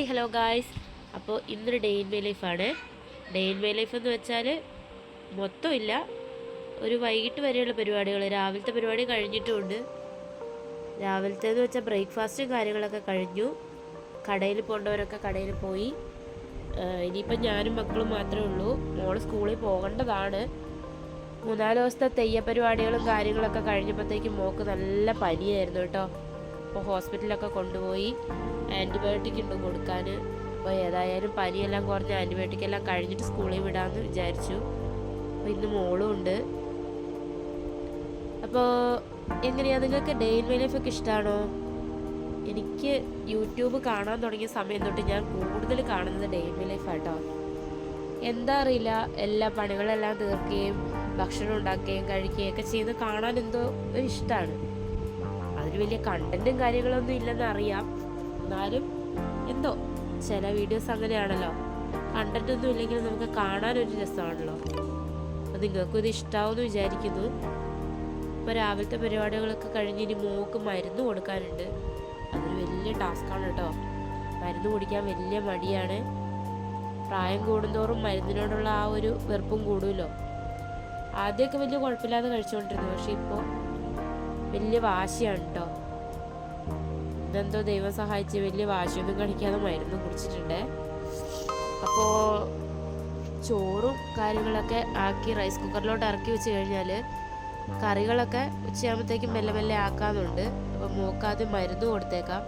Hi hello guys അപ്പോൾ ഇന്നൊരു day in my ലൈഫാണ് ഡേ ഇൻ മൈ ലൈഫ് എന്ന് വെച്ചാൽ മൊത്തമില്ല ഒരു വൈകിട്ട് വരെയുള്ള പരിപാടികൾ രാവിലത്തെ പരിപാടി കഴിഞ്ഞിട്ടുമുണ്ട് രാവിലത്തെ എന്ന് വെച്ചാൽ ബ്രേക്ക്ഫാസ്റ്റും കാര്യങ്ങളൊക്കെ കഴിഞ്ഞു. കടയിൽ പോകേണ്ടവരൊക്കെ കടയിൽ പോയി. ഇനിയിപ്പം ഞാനും മക്കളും മാത്രമേ ഉള്ളൂ. മോൾ സ്കൂളിൽ പോകേണ്ടതാണ്. മൂന്നാൽ ദിവസത്തെ തെയ്യ പരിപാടികളും കാര്യങ്ങളൊക്കെ കഴിഞ്ഞപ്പോഴത്തേക്കും മോക്ക് നല്ല പനിയായിരുന്നു കേട്ടോ. അപ്പോൾ ഹോസ്പിറ്റലിലൊക്കെ കൊണ്ടുപോയി ആന്റിബയോട്ടിക് ഉണ്ട് കൊടുക്കാൻ. അപ്പോൾ ഏതായാലും പനിയെല്ലാം കുറഞ്ഞ് ആന്റിബയോട്ടിക് എല്ലാം കഴിഞ്ഞിട്ട് സ്കൂളിൽ വിടാമെന്ന് വിചാരിച്ചു. അപ്പോൾ ഇന്ന് മോളും ഉണ്ട്. അപ്പോൾ എങ്ങനെയാണ് നിങ്ങൾക്ക് ഡേ ഇൻ മൈ ലൈഫൊക്കെ ഇഷ്ടമാണോ? എനിക്ക് യൂട്യൂബ് കാണാൻ തുടങ്ങിയ സമയം തൊട്ട് ഞാൻ കൂടുതൽ കാണുന്നത് ഡേ ലൈഫ് മൈ ലൈഫാട്ടോ എന്താ അറിയില്ല എല്ലാ പണികളെല്ലാം തീർക്കുകയും ഭക്ഷണം ഉണ്ടാക്കുകയും കഴിക്കുകയും ഒക്കെ ചെയ്ത് കാണാൻ എന്തോ ഒരു ഇഷ്ടമാണ്. വലിയ കണ്ടന്റും കാര്യങ്ങളൊന്നും ഇല്ലെന്ന് അറിയാം. എന്നാലും എന്തോ ചില വീഡിയോസ് അങ്ങനെയാണല്ലോ. കണ്ടന്റ് ഒന്നും ഇല്ലെങ്കിൽ നമുക്ക് ഒരു രസമാണല്ലോ. അപ്പം നിങ്ങൾക്കും ഇത് ഇഷ്ടാവുമെന്ന് വിചാരിക്കുന്നു. ഇപ്പോൾ രാവിലത്തെ പരിപാടികളൊക്കെ കഴിഞ്ഞ് ഇനി മോക്ക് മരുന്ന് കൊടുക്കാനുണ്ട്. അതൊരു വലിയ ടാസ്ക്കാണ് കേട്ടോ. മരുന്ന് കുടിക്കാൻ വലിയ മടിയാണ്. പ്രായം കൂടുന്തോറും മരുന്നിനോടുള്ള ആ ഒരു വെറുപ്പും കൂടുമല്ലോ. ആദ്യമൊക്കെ വലിയ കുഴപ്പമില്ലാതെ കഴിച്ചുകൊണ്ടിരുന്നു. പക്ഷേ ഇപ്പോൾ വലിയ വാശിയാണ് കേട്ടോ ഇതെന്തോ ദൈവം സഹായിച്ച് വലിയ വാശിയൊന്നും കഴിക്കാതെ മരുന്ന് കുടിച്ചിട്ടുണ്ട്. അപ്പോൾ ചോറും കാര്യങ്ങളൊക്കെ ആക്കി റൈസ് കുക്കറിലോട്ട് ഇറക്കി വെച്ച് കഴിഞ്ഞാൽ കറികളൊക്കെ ഉച്ചയാകുമ്പോഴത്തേക്കും മെല്ലെ മെല്ലെ ആക്കാന്നുണ്ട്. അപ്പോൾ മൂക്കാതെ മരുന്ന് കൊടുത്തേക്കാം.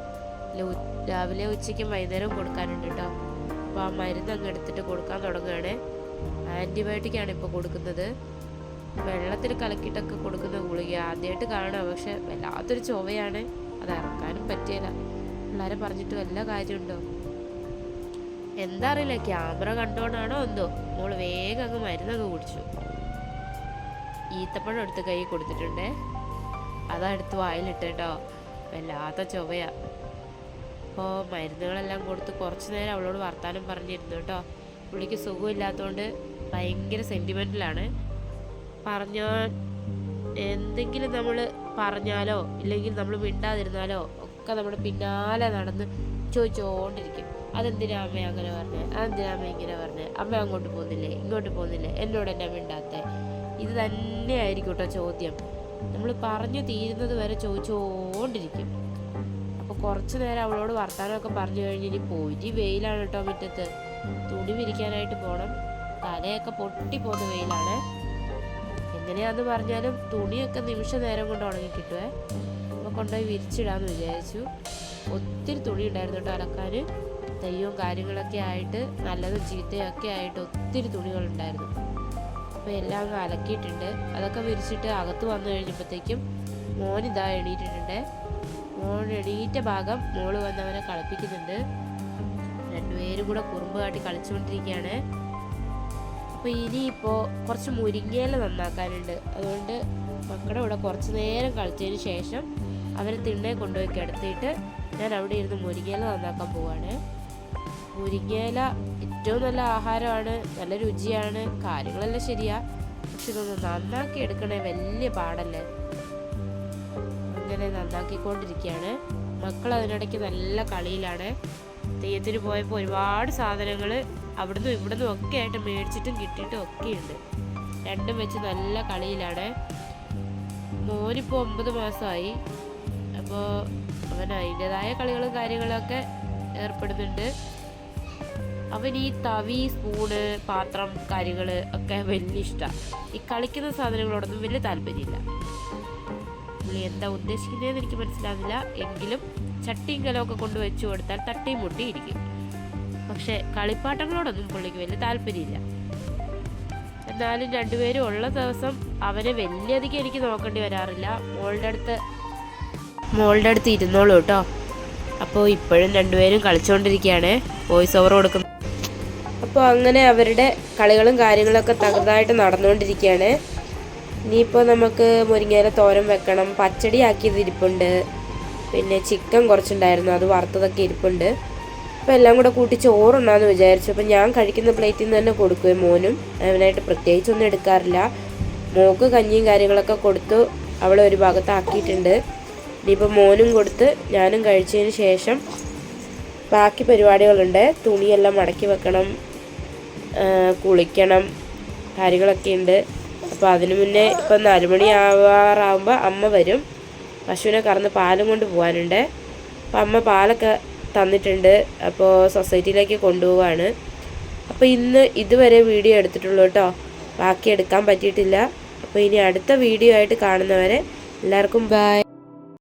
രാവിലെ ഉച്ചയ്ക്കും വൈകുന്നേരവും കൊടുക്കാനുണ്ട് കേട്ടോ അപ്പോൾ ആ മരുന്ന് അങ്ങ് എടുത്തിട്ട് കൊടുക്കാൻ തുടങ്ങുകയാണ്. ആന്റിബയോട്ടിക്കാണ് ഇപ്പോൾ കൊടുക്കുന്നത്. വെള്ളത്തിൽ കലക്കിട്ടൊക്കെ കൊടുക്കുന്ന ഗുളിക ആദ്യമായിട്ട് കാണാം പക്ഷെ വല്ലാത്തൊരു ചൊവ്വയാണ്. അത് ഇറക്കാനും പറ്റിയില്ല. പിള്ളേരെ പറഞ്ഞിട്ട് വല്ല കാര്യമുണ്ടോ? എന്താ അറിയില്ല. ക്യാമറ കണ്ടോണ്ടാണോ എന്തോ. മോൾ വേഗം അങ്ങ് മരുന്നൊക്കെ കുടിച്ചു. ഈത്തപ്പഴം എടുത്ത് കൈ കൊടുത്തിട്ടുണ്ടേ. അതാ എടുത്ത് വായിലിട്ട് കേട്ടോ വല്ലാത്ത ചൊവ്വയാ. അപ്പോൾ മരുന്നുകളെല്ലാം കൊടുത്ത് കുറച്ച് നേരം അവളോട് വർത്താനം പറഞ്ഞിരുന്നു കേട്ടോ. പുള്ളിക്ക് സുഖമില്ലാത്തതുകൊണ്ട് ഭയങ്കര സെന്റിമെന്റിലാണ് പറഞ്ഞാൽ എന്തെങ്കിലും നമ്മൾ പറഞ്ഞാലോ ഇല്ലെങ്കിൽ നമ്മൾ മിണ്ടാതിരുന്നാലോ ഒക്കെ നമ്മുടെ പിന്നാലെ നടന്ന് ചോദിച്ചുകൊണ്ടിരിക്കും അതെന്തിനാ അമ്മ അങ്ങനെ പറഞ്ഞേ? അതെന്തിനാ അമ്മ ഇങ്ങനെ പറഞ്ഞേ? അമ്മ അങ്ങോട്ട് പോകുന്നില്ലേ? ഇങ്ങോട്ട് പോകുന്നില്ലേ? എന്നോട് എന്നെ മിണ്ടാത്തെ? ഇത് തന്നെയായിരിക്കും കേട്ടോ ചോദ്യം. നമ്മൾ പറഞ്ഞു തീരുന്നത് വരെ ചോദിച്ചുകൊണ്ടിരിക്കും അപ്പോൾ കുറച്ച് നേരം അവളോട് വർത്താനമൊക്കെ പറഞ്ഞു കഴിഞ്ഞ് ഇനി പോയി വെയിലാണ് കേട്ടോ മുറ്റത്ത്. തുണി വിരിക്കാനായിട്ട് പോകണം തലയൊക്കെ പൊട്ടി പോകുന്ന വെയിലാണ്. എങ്ങനെയാന്ന് പറഞ്ഞാലും തുണിയൊക്കെ നിമിഷ നേരം കൊണ്ട് ഉണങ്ങി കിട്ടുവേ. അപ്പോൾ കൊണ്ടുപോയി വിരിച്ചിടാന്ന് വിചാരിച്ചു. ഒത്തിരി തുണി ഉണ്ടായിരുന്നു കേട്ടോ അലക്കാൻ തെയ്യവും കാര്യങ്ങളൊക്കെ ആയിട്ട് നല്ലതും ചീത്തയൊക്കെ ആയിട്ട് ഒത്തിരി തുണികളുണ്ടായിരുന്നു അപ്പോൾ എല്ലാം അലക്കിയിട്ടുണ്ട്. അതൊക്കെ വിരിച്ചിട്ട് അകത്ത് വന്നു കഴിഞ്ഞപ്പോഴത്തേക്കും മോൻ ഇതാ എണീറ്റിട്ടുണ്ട്. മോൻ എണീറ്റ ഭാഗം മോൾ വന്നവനെ കളിപ്പിക്കുന്നുണ്ട്. രണ്ടുപേരും കൂടെ കുറുമ്പ് കാട്ടി കളിച്ചുകൊണ്ടിരിക്കുകയാണ്. അപ്പോൾ ഇനിയിപ്പോൾ കുറച്ച് മുരിങ്ങയില നന്നാക്കാനുണ്ട്. അതുകൊണ്ട് മക്കളുടെ കൂടെ കുറച്ച് നേരം കളിച്ചതിന് ശേഷം അവരെ തിണ്ണെ കൊണ്ടുപോയി കിടത്തിയിട്ട് ഞാൻ അവിടെ ഇരുന്ന് മുരിങ്ങയില നന്നാക്കാൻ പോവാണ്. മുരിങ്ങയില ഏറ്റവും നല്ല ആഹാരമാണ് നല്ല രുചിയാണ് കാര്യങ്ങളെല്ലാം ശരിയാ. പക്ഷെ ഇതൊന്ന് നന്നാക്കി എടുക്കണേ വലിയ പാടല്ലേ? അങ്ങനെ നന്നാക്കിക്കൊണ്ടിരിക്കുകയാണ്. മക്കൾ അതിനിടയ്ക്ക് നല്ല കളിയിലാണ്. തെയ്യത്തിന് പോയപ്പോൾ ഒരുപാട് സാധനങ്ങൾ അവിടുന്ന് ഇവിടുന്നും ഒക്കെ ആയിട്ട് മേടിച്ചിട്ടും കിട്ടിയിട്ടും ഒക്കെ ഉണ്ട്. രണ്ടും വെച്ച് നല്ല കളിയിലാണ്. മോനിപ്പോൾ ഒമ്പത് മാസമായി അപ്പോൾ അവൻ അതിന്റെതായ കളികളും കാര്യങ്ങളൊക്കെ ഏർപ്പെടുന്നുണ്ട്. അവൻ ഈ തവി സ്പൂണ് പാത്രം കാര്യങ്ങൾ ഒക്കെ വലിയ ഇഷ്ടമാണ് ഈ കളിക്കുന്ന സാധനങ്ങളോടൊന്നും വലിയ താല്പര്യമില്ല. പുള്ളി എന്താ ഉദ്ദേശിക്കുന്നതെന്ന് എനിക്ക് മനസ്സിലാകുന്നില്ല എങ്കിലും ചട്ടിയും കലമൊക്കെ കൊണ്ട് വെച്ച് കൊടുത്താൽ തട്ടിയും മുട്ടി ഇരിക്കും. പക്ഷെ കളിപ്പാട്ടങ്ങളോടൊന്നും പുള്ളിക്ക് വലിയ താല്പര്യമില്ല. എന്നാലും രണ്ടുപേരും ഉള്ള ദിവസം അവനെ വലിയധികം എനിക്ക് നോക്കേണ്ടി വരാറില്ല. മോളുടെ അടുത്ത് മോളുടെ അടുത്ത് ഇരുന്നോളൂ കേട്ടോ. അപ്പോൾ ഇപ്പോഴും രണ്ടുപേരും കളിച്ചുകൊണ്ടിരിക്കുകയാണ് വോയിസ് ഓവർ കൊടുക്കുന്നത് അപ്പോൾ അങ്ങനെ അവരുടെ കളികളും കാര്യങ്ങളൊക്കെ തകർന്നായിട്ട് നടന്നുകൊണ്ടിരിക്കുകയാണ്. ഇനിയിപ്പോൾ നമുക്ക് മുരിങ്ങയില തോരൻ വെക്കണം. പച്ചടി ആക്കിയത് ഇരിപ്പുണ്ട്. പിന്നെ ചിക്കൻ കുറച്ചുണ്ടായിരുന്നു. അത് വറുത്തതൊക്കെ ഇരിപ്പുണ്ട്. അപ്പോൾ എല്ലാം കൂടെ കൂട്ടി ചോറുണ്ടാന്ന് വിചാരിച്ചു. അപ്പോൾ ഞാൻ കഴിക്കുന്ന പ്ലേറ്റിൽ നിന്ന് തന്നെ കൊടുക്കുകയും മോനും. അവനായിട്ട് പ്രത്യേകിച്ചൊന്നും എടുക്കാറില്ല. മോക്ക് കഞ്ഞിയും കാര്യങ്ങളൊക്കെ കൊടുത്തു അവളെ ഒരു ഭാഗത്താക്കിയിട്ടുണ്ട്. ഇനിയിപ്പോൾ മോനും കൊടുത്ത് ഞാനും കഴിച്ചതിന് ശേഷം ബാക്കി പരിപാടികളുണ്ട്. തുണിയെല്ലാം മടക്കി വെക്കണം കുളിക്കണം കാര്യങ്ങളൊക്കെ ഉണ്ട്. അപ്പോൾ അതിനു മുന്നേ ഇപ്പം നാലുമണി ആവാറാവുമ്പോൾ അമ്മ വരും. പശുവിനെ കറന്ന് പാലും കൊണ്ട് പോകാനുണ്ട്. അപ്പം അമ്മ പാലൊക്കെ തന്നിട്ടുണ്ട്. അപ്പോൾ സൊസൈറ്റിയിലേക്ക് കൊണ്ടുപോവാണ്. അപ്പോൾ ഇന്ന് ഇതുവരെ വീഡിയോ എടുത്തിട്ടുള്ളൂ കേട്ടോ. ബാക്കി എടുക്കാൻ പറ്റിയിട്ടില്ല. അപ്പോൾ ഇനി അടുത്ത വീഡിയോ ആയിട്ട് കാണുന്നവരെ എല്ലാവർക്കും ബൈ.